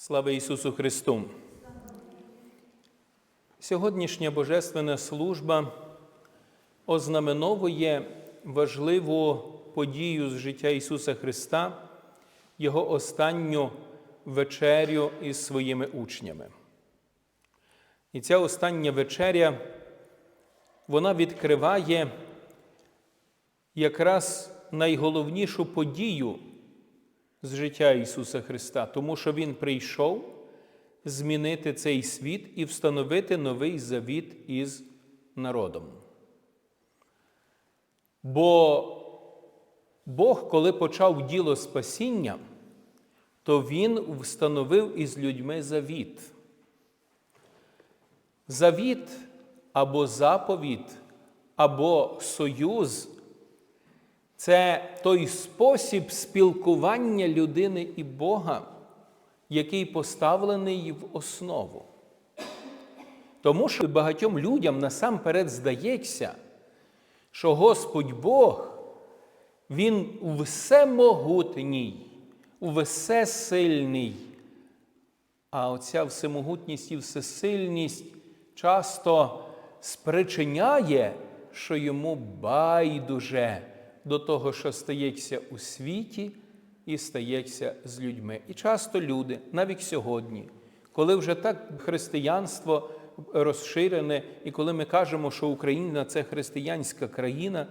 Слава Ісусу Христу! Сьогоднішня Божественна служба ознаменовує важливу подію з життя Ісуса Христа, Його останню вечерю із своїми учнями. І ця остання вечеря, вона відкриває якраз найголовнішу подію з життя Ісуса Христа, тому що Він прийшов змінити цей світ і встановити новий завіт із народом. Бо Бог, коли почав діло спасіння, то Він встановив із людьми завіт. Завіт або заповіт, або союз це той спосіб спілкування людини і Бога, який поставлений в основу. Тому що багатьом людям насамперед здається, що Господь Бог, Він всемогутній, всесильний. А оця всемогутність і всесильність часто спричиняє, що йому байдуже до того, що стається у світі і стається з людьми. І часто люди, навіть сьогодні, коли вже так християнство розширене, і коли ми кажемо, що Україна це християнська країна,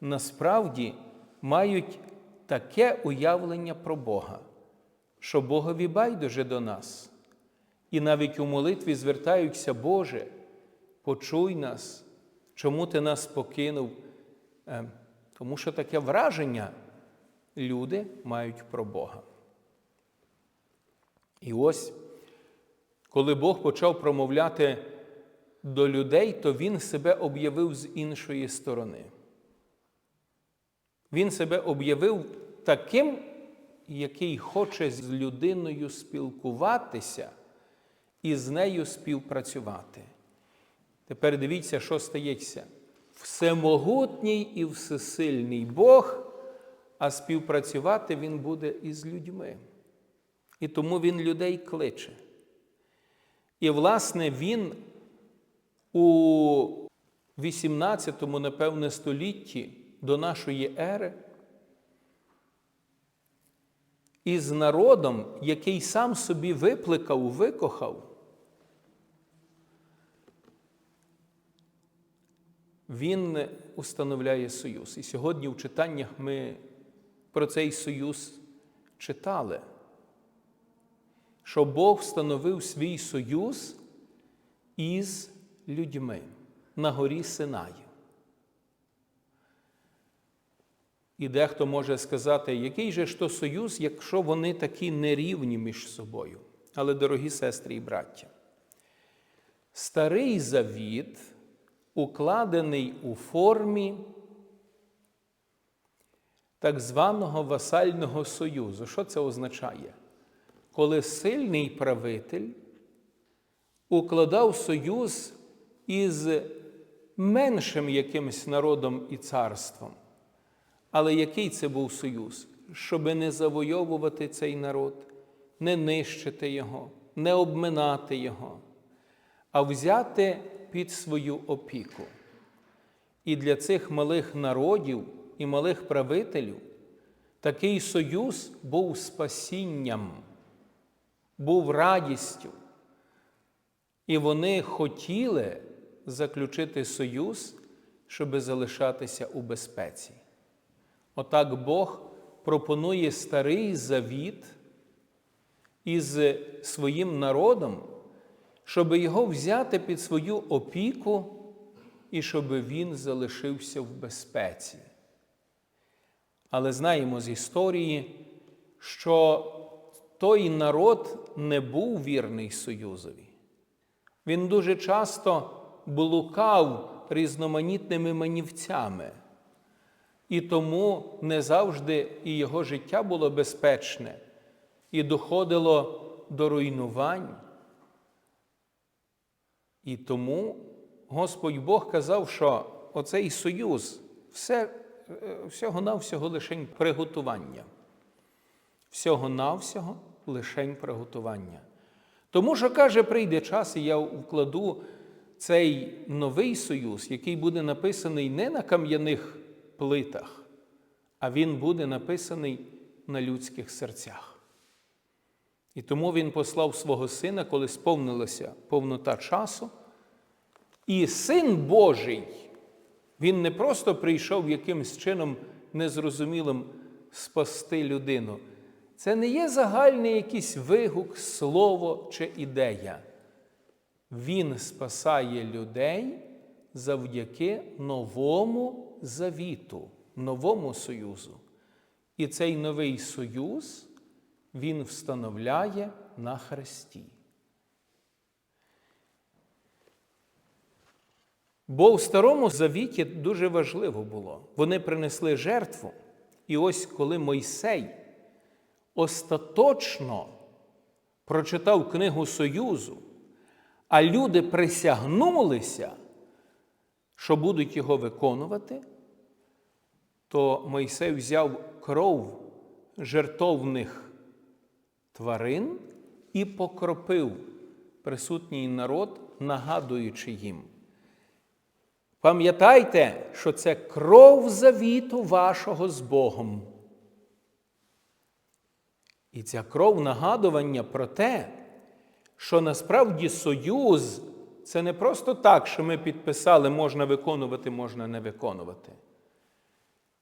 насправді мають таке уявлення про Бога, що Богові байдуже до нас. І навіть у молитві звертаються, Боже, почуй нас, чому ти нас покинув. Тому що таке враження люди мають про Бога. І ось, коли Бог почав промовляти до людей, то Він себе об'явив з іншої сторони. Він себе об'явив таким, який хоче з людиною спілкуватися і з нею співпрацювати. Тепер дивіться, що стається всемогутній і всесильний Бог, а співпрацювати Він буде із людьми. І тому Він людей кличе. І, власне, Він у 18, напевне, столітті до нашої ери із народом, який сам собі викликав, викохав, Він установляє союз. І сьогодні в читаннях ми про цей союз читали, що Бог встановив свій союз із людьми на горі Синаю. І дехто може сказати, який же ж то союз, якщо вони такі нерівні між собою. Але, дорогі сестри і браття, старий завіт укладений у формі так званого васального союзу. Що це означає? Коли сильний правитель укладав союз із меншим якимось народом і царством. Але який це був союз? Щоби не завойовувати цей народ, не нищити його, не обминати його, а взяти під свою опіку. І для цих малих народів і малих правителів такий союз був спасінням, був радістю. І вони хотіли заключити союз, щоб залишатися у безпеці. Отак Бог пропонує старий завіт із своїм народом щоб його взяти під свою опіку і щоб він залишився в безпеці. Але знаємо з історії, що той народ не був вірний Союзові. Він дуже часто блукав різноманітними манівцями, і тому не завжди і його життя було безпечне, і доходило до руйнувань. І тому Господь Бог казав, що оцей союз все, всього-навсього лише приготування. Всього-навсього лишень приготування. Тому що каже, прийде час, і я вкладу цей новий союз, який буде написаний не на кам'яних плитах, а він буде написаний на людських серцях. І тому він послав свого сина, коли сповнилася повнота часу. І син Божий, він не просто прийшов якимсь чином незрозумілим спасти людину. Це не є загальний якийсь вигук, слово чи ідея. Він спасає людей завдяки новому завіту, новому союзу. І цей новий союз він встановляє на Христі. Бо в Старому Завіті дуже важливо було. Вони принесли жертву. І ось коли Мойсей остаточно прочитав книгу Союзу, а люди присягнулися, що будуть його виконувати, то Мойсей взяв кров жертовних тварин і покропив присутній народ, нагадуючи їм. Пам'ятайте, що це кров завіту вашого з Богом. І ця кров нагадування про те, що насправді союз це не просто так, що ми підписали, можна виконувати, можна не виконувати.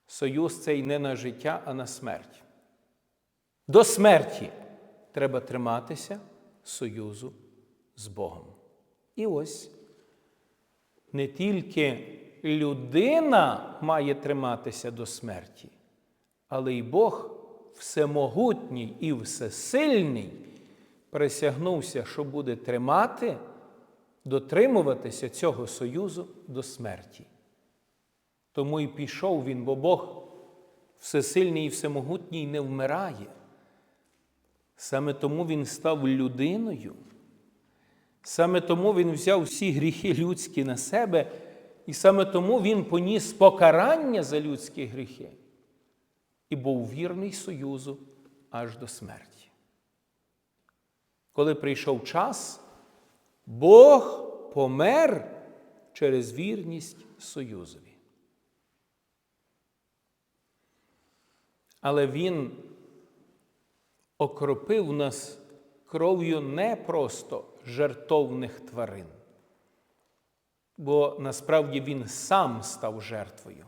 Союз це й не на життя, а на смерть. До смерті треба триматися союзу з Богом. І ось не тільки людина має триматися до смерті, але й Бог всемогутній і всесильний присягнувся, що буде тримати, дотримуватися цього союзу до смерті. Тому і пішов він, бо Бог всесильний і всемогутній не вмирає. Саме тому Він став людиною. Саме тому Він взяв всі гріхи людські на себе, і саме тому Він поніс покарання за людські гріхи і був вірний Союзу аж до смерті. Коли прийшов час, Бог помер через вірність Союзові. Але Він окропив нас кров'ю не просто жертовних тварин, бо насправді Він сам став жертвою.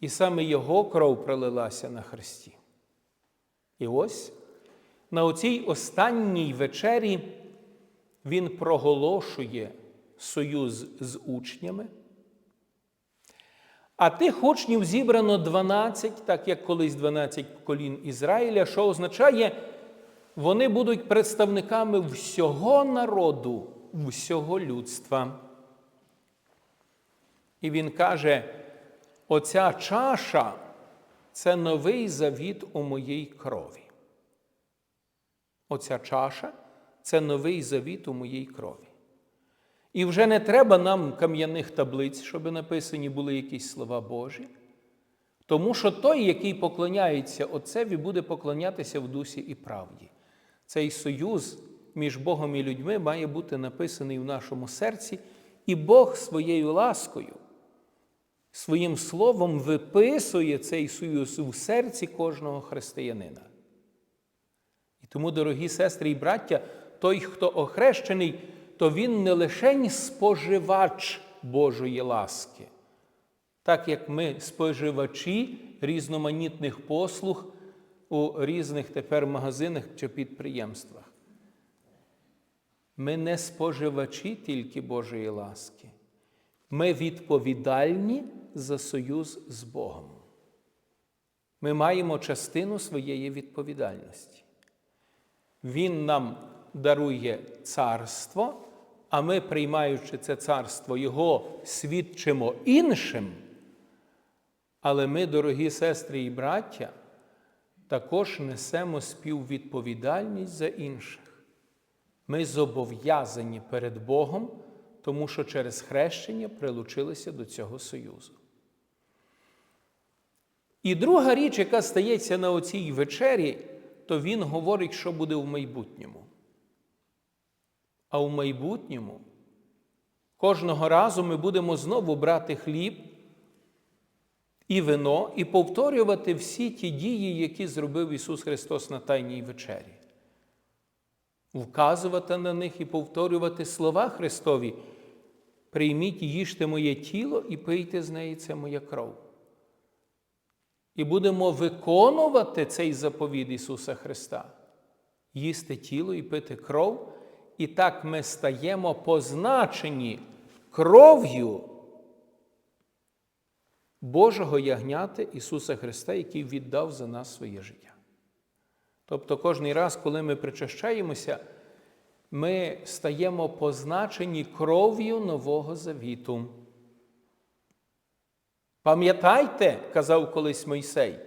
І саме Його кров пролилася на Христі. І ось на оцій останній вечері Він проголошує союз з учнями. А тих учнів зібрано 12, так як колись 12 колін Ізраїля, що означає, вони будуть представниками всього народу, всього людства. І він каже: оця чаша це новий завіт у моїй крові. Оця чаша це новий завіт у моїй крові. І вже не треба нам кам'яних таблиць, щоб написані були якісь слова Божі. Тому що той, який поклоняється Отцеві, буде поклонятися в дусі і правді. Цей союз між Богом і людьми має бути написаний в нашому серці, і Бог своєю ласкою, своїм словом виписує цей союз у серці кожного християнина. І тому, дорогі сестри і браття, той, хто охрещений, то він не лише споживач Божої ласки, так як ми споживачі різноманітних послуг у різних тепер магазинах чи підприємствах. Ми не споживачі тільки Божої ласки. Ми відповідальні за союз з Богом. Ми маємо частину своєї відповідальності. Він нам дарує царство, а ми, приймаючи це царство, його свідчимо іншим. Але ми, дорогі сестри і браття, також несемо співвідповідальність за інших. Ми зобов'язані перед Богом, тому що через хрещення прилучилися до цього союзу. І друга річ, яка стається на оцій вечері, то Він говорить, що буде в майбутньому. А в майбутньому кожного разу ми будемо знову брати хліб і вино і повторювати всі ті дії, які зробив Ісус Христос на Тайній вечері. Вказувати на них і повторювати слова Христові. Прийміть їжте моє тіло і пийте з неї це моя кров. І будемо виконувати цей заповідь Ісуса Христа, їсти тіло і пити кров, і так ми стаємо позначені кров'ю Божого ягняти Ісуса Христа, який віддав за нас своє життя. Тобто кожний раз, коли ми причащаємося, ми стаємо позначені кров'ю Нового Завіту. Пам'ятайте, казав колись Мойсей,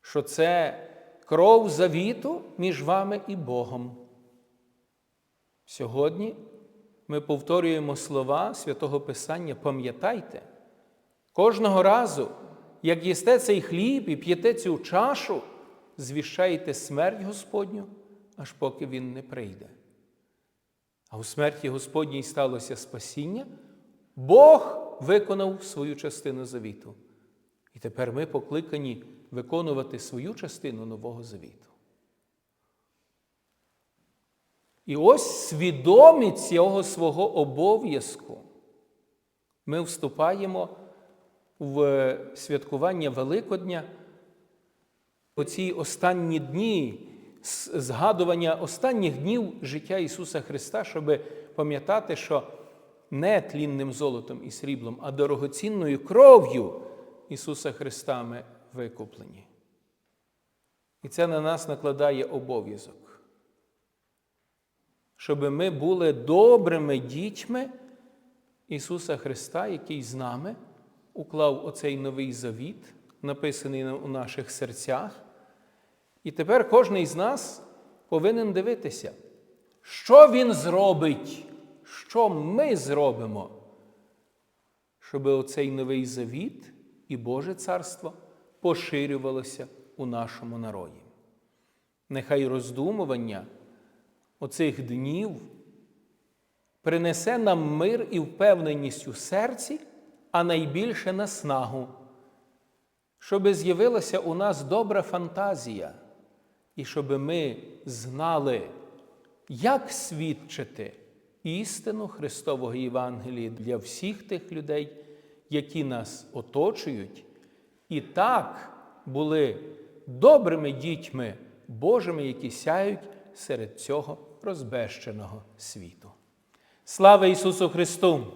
що це кров завіту між вами і Богом. Сьогодні ми повторюємо слова святого Писання, пам'ятайте, кожного разу, як їсте цей хліб і п'єте цю чашу, звіщаєте смерть Господню, аж поки Він не прийде. А у смерті Господній сталося спасіння, Бог виконав свою частину завіту. І тепер ми покликані виконувати свою частину Нового Завіту. І ось свідомість цього свого обов'язку. Ми вступаємо в святкування Великодня. У ці останні дні, згадування останніх днів життя Ісуса Христа, щоб пам'ятати, що не тлінним золотом і сріблом, а дорогоцінною кров'ю Ісуса Христа ми викуплені. І це на нас накладає обов'язок, щоб ми були добрими дітьми Ісуса Христа, який з нами уклав оцей новий завіт, написаний у наших серцях. І тепер кожен із нас повинен дивитися, що Він зробить, що ми зробимо, щоб оцей новий завіт і Боже Царство поширювалося у нашому народі. Нехай роздумування оцих днів принесе нам мир і впевненість у серці, а найбільше наснагу, щоб з'явилася у нас добра фантазія, і щоб ми знали, як свідчити істину Христового Євангелія для всіх тих людей, які нас оточують, і так були добрими дітьми Божими, які сяють серед цього розбещеного світу. Слава Ісусу Христу!